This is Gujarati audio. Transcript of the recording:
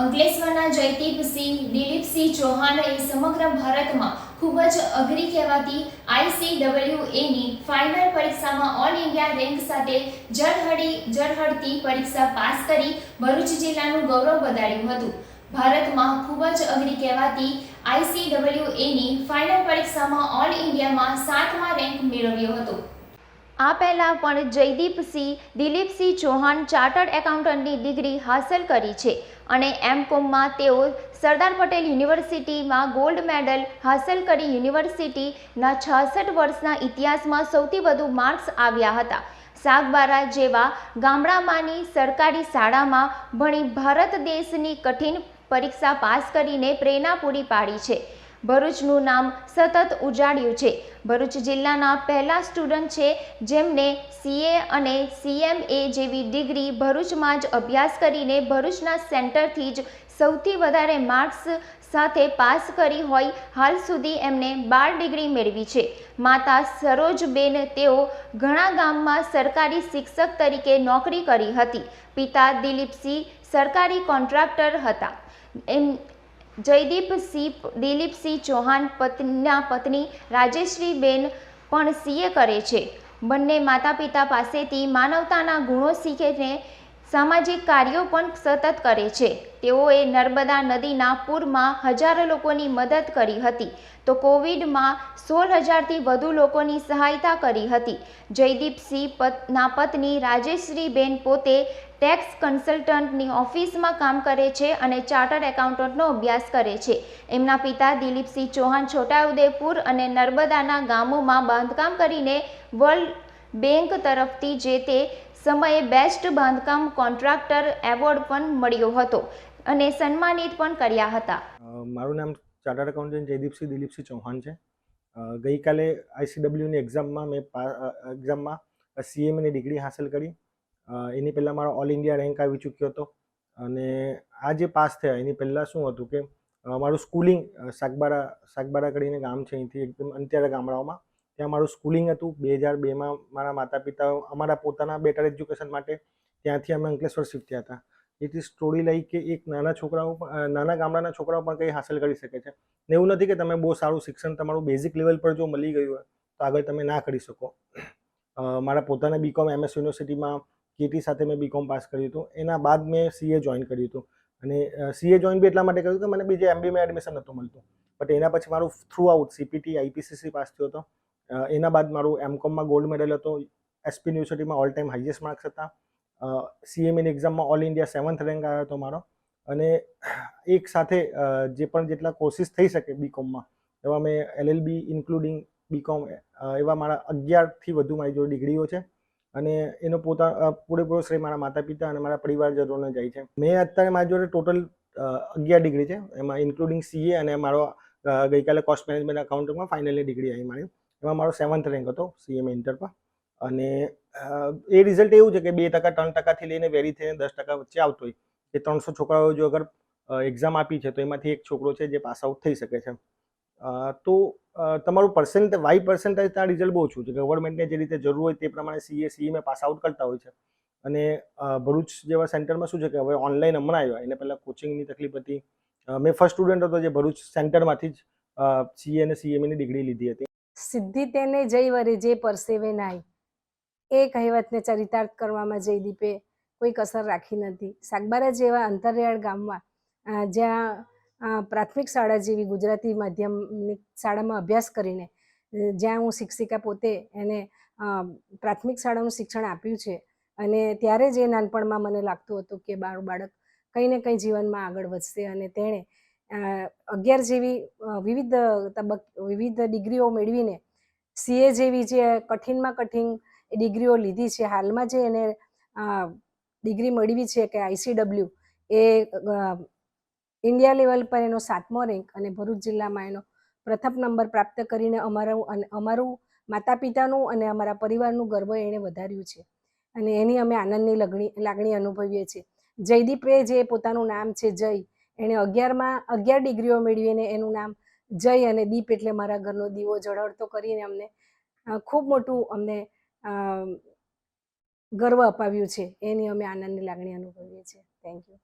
અંકલેશ્વરના જયદીપસિંહ દિલીપસિંહ ચૌહાણ સમગ્ર ભારતમાં ખૂબ જ અઘરી કહેવાતી આઈસીડબલ્યુએની ફાઇનલ પરીક્ષામાં ઓલ ઇન્ડિયા રેન્ક સાથે જળહળી, જળહળતી પરીક્ષા પાસ કરી ભરૂચ જિલ્લાનું ગૌરવ વધાર્યું હતું. ભારતમાં ખૂબ જ અઘરી કહેવાતી આઈસીડબલ્યુએની ફાઇનલ પરીક્ષામાં ઓલ ઇન્ડિયામાં સાતમા રેન્ક મેળવ્યો હતો. આ પહેલાં પણ જયદીપસિંહ, દિલીપસિંહ ચૌહાણ ચાર્ટર્ડ એકાઉન્ટન્ટની ડિગ્રી હાંસલ કરી છે અને એમ કોમમાં તેઓ સરદાર પટેલ યુનિવર્સિટીમાં ગોલ્ડ મેડલ હાંસલ કરી યુનિવર્સિટીના છાસઠ વર્ષના ઇતિહાસમાં સૌથી વધુ માર્ક્સ આવ્યા હતા. સાગબારા જેવા ગામડામાંની સરકારી શાળામાં ભણી ભારત દેશની કઠિન પરીક્ષા પાસ કરીને પ્રેરણા પૂરી પાડી છે. ભરૂચનું નામ સતત ઉજાડ્યું છે. ભરૂચ જિલ્લાના પહેલા સ્ટુડન્ટ છે જેમને સીએ અને સીએમએ જેવી ડિગ્રી ભરૂચમાં જ અભ્યાસ કરીને ભરૂચના સેન્ટરથી જ સૌથી વધારે માર્ક્સ સાથે પાસ કરી હોય, હાલ સુધી એમને બાર ડિગ્રી મેળવી છે. માતા સરોજબેન તેઓ ઘણા ગામમાં સરકારી શિક્ષક તરીકે નોકરી કરી હતી. પિતા દિલીપસિંહ સરકારી કોન્ટ્રાક્ટર હતા. એમ જયદીપસિંહ દિલીપસિંહ ચૌહાણ પત્નીના પત્ની રાજેશ્રીબેન પણ સીએ કરે છે. બંને માતા પિતા પાસેથી માનવતાના ગુણો શીખીને સામાજિક કાર્યો પણ સતત કરે છે. તેઓએ નર્મદા નદીના પૂરમાં હજારો લોકોની મદદ કરી હતી. તો કોવિડમાં સોળ હજારથી વધુ લોકોની સહાયતા કરી હતી. જયદીપસિંહ પત્ના પત્ની રાજેશ્રીબેન પોતે ટેક્સ કન્સલ્ટન્ટની ઓફિસમાં કામ કરે છે અને ચાર્ટર્ડ એકાઉન્ટન્ટનો અભ્યાસ કરે છે. એમના પિતા દિલીપસિંહ ચૌહાણ છોટાઉદેપુર અને નર્મદાના ગામોમાં બાંધકામ કરીને વર્લ્ડ બેંક તરફથી જે તે સમયે બેસ્ટ બાંધકામ કોન્ટ્રાક્ટર એવોર્ડ પણ મળ્યો હતો અને સન્માનિત પણ કર્યા હતા. મારું નામ ચાર્ટર્ડ એકાઉન્ટન્ટ જયદીપસિંહ દિલીપસિંહ ચૌહાણ છે. ગઈકાલે આઈસીડબ્લ્યુની એક્ઝામમાં મેં એક્ઝામમાં સીએમની ડિગ્રી હાંસલ કરી. એની પહેલાં મારો ઓલ ઇન્ડિયા રેન્ક આવી ચૂક્યો હતો. અને આ જે પાસ થયા, એની પહેલાં શું હતું કે મારું સ્કૂલિંગ સાગબારા સાગબારા કરીને ગામ છે અહીંથી, એકદમ અંત્યારા ગામડાઓમાં. ત્યાં મારું સ્કૂલિંગ હતું. બે હજાર બેમાં મારા માતા પિતા અમારા પોતાના બેટર એજ્યુકેશન માટે ત્યાંથી અમે અંકલેશ્વર શિફ્ટ થયા હતા. એથી સ્ટોરી લઈ કે એક નાના છોકરાઓ નાના ગામડાના છોકરાઓ પણ કંઈ હાંસલ કરી શકે છે. ને એવું નથી કે તમે બહુ સારું શિક્ષણ તમારું બેઝિક લેવલ પર જો મળી ગયું હોય, તો આગળ તમે ના કરી શકો. મારા પોતાના બીકોમ એમએસ યુનિવર્સિટીમાં કેટી સાથે મેં બીકોમ પાસ કર્યું હતું. એના બાદ મેં સીએ જોઈન કર્યું હતું. અને સીએ જોઈન બી એટલા માટે કર્યું કે મને બીજે એમબીમાં એડમિશન નહોતું મળતું. બટ એના પછી મારું throughout CPT IPCC pass થયો હતો. એના બાદ મારું એમકોમમાં ગોલ્ડ મેડલ હતો. એસપી યુનિવર્સિટીમાં ઓલ ટાઈમ હાઈએસ્ટ માર્ક્સ હતા. સીએમએની એક્ઝામમાં ઓલ ઇન્ડિયા સેવન્થ રેન્ક આવ્યો હતો મારો. અને, એક સાથે જે પણ જેટલા કોર્સિસ થઈ શકે બીકોમમાં એવા મેં એલએલબી ઇન્ક્લુડિંગ બીકોમ એવા મારા અગિયારથી વધુ મારી જોડે ડિગ્રીઓ છે. અને એનો પોતા પૂરેપૂરો શ્રેય મારા માતા પિતા અને મારા પરિવારજનોને જાય છે. મેં અત્યારે મારી જોડે ટોટલ અગિયાર ડિગ્રી છે. એમાં ઇન્ક્લુડિંગ સીએ અને મારો ગઈકાલે કોસ્ટ મેનેજમેન્ટ અકાઉન્ટિંગમાં ફાઇનલી ડિગ્રી આવી મારી. એમાં મારો સેવન્થ રેન્ક હતો સીએમ ઇન્ટરમાં અને એ રિઝલ્ટ એવું છે કે બે ટકા, ત્રણ ટકાથી લઈને વેરી થઈને દસ ટકા વચ્ચે આવતો હોય. કે ત્રણસો છોકરાઓ જો અગર એક્ઝામ આપી છે તો એમાંથી એક છોકરો છે જે પાસ આઉટ થઈ શકે છે. તો તમારું પર્સન્ટ વાય પર્સન્ટેજ ત્યાં રિઝલ્ટ બહુ ઓછું છે. ગવર્મેન્ટને જે રીતે જરૂર હોય તે પ્રમાણે સીએ સીએમાં પાસ આઉટ કરતા હોય છે. અને ભરૂચ જેવા સેન્ટરમાં શું છે કે હવે ઓનલાઈન હમણાં આવ્યા. એને પહેલાં કોચિંગની તકલીફ હતી. મેં ફર્સ્ટ સ્ટુડન્ટ હતો જે ભરૂચ સેન્ટરમાંથી જ સીએ અને સીએમએની ડિગ્રી લીધી હતી. સિદ્ધિ તેને જઈ વરે જે પરસેવે નાય. એ કહેવતને ચરિતાર્થ કરવામાં જયદીપે કોઈ કસર રાખી નથી. સાગબારા જેવા અંતરિયાળ ગામમાં જ્યાં પ્રાથમિક શાળા જેવી ગુજરાતી માધ્યમની શાળામાં અભ્યાસ કરીને જ્યાં હું શિક્ષિકા પોતે એને પ્રાથમિક શાળાનું શિક્ષણ આપ્યું છે. અને ત્યારે જ એ નાનપણમાં મને લાગતું હતું કે મારું બાળક કંઈ ને કંઈ જીવનમાં આગળ વધશે અને તેણે અગિયાર જેવી વિવિધ તબક, વિવિધ ડિગ્રીઓ મેળવીને, સીએ જેવી જે કઠિનમાં કઠિન ડિગ્રીઓ લીધી છે, હાલમાં જે એને ડિગ્રી મેળવી છે કે આઈસીડબલ્યુ એ ઇન્ડિયા લેવલ પર એનો સાતમો રેન્ક અને ભરૂચ જિલ્લામાં એનો પ્રથમ નંબર પ્રાપ્ત કરીને અમારું અમારું માતા પિતાનું અને અમારા પરિવારનું ગર્વ એણે વધાર્યું છે. અને એની અમે આનંદની લગણી, લાગણી અનુભવીએ છીએ. જયદીપે જે પોતાનું નામ છે જય, એણે અગિયારમાં, અગિયાર ડિગ્રીઓ મેળવીને એનું નામ જય અને દીપ એટલે મારા ઘરનો દીવો જળહળતો કરીને અમને ખૂબ મોટું અમને ગર્વ અપાવ્યું છે. એની અમે આનંદની લાગણી અનુભવીએ છીએ. Thank you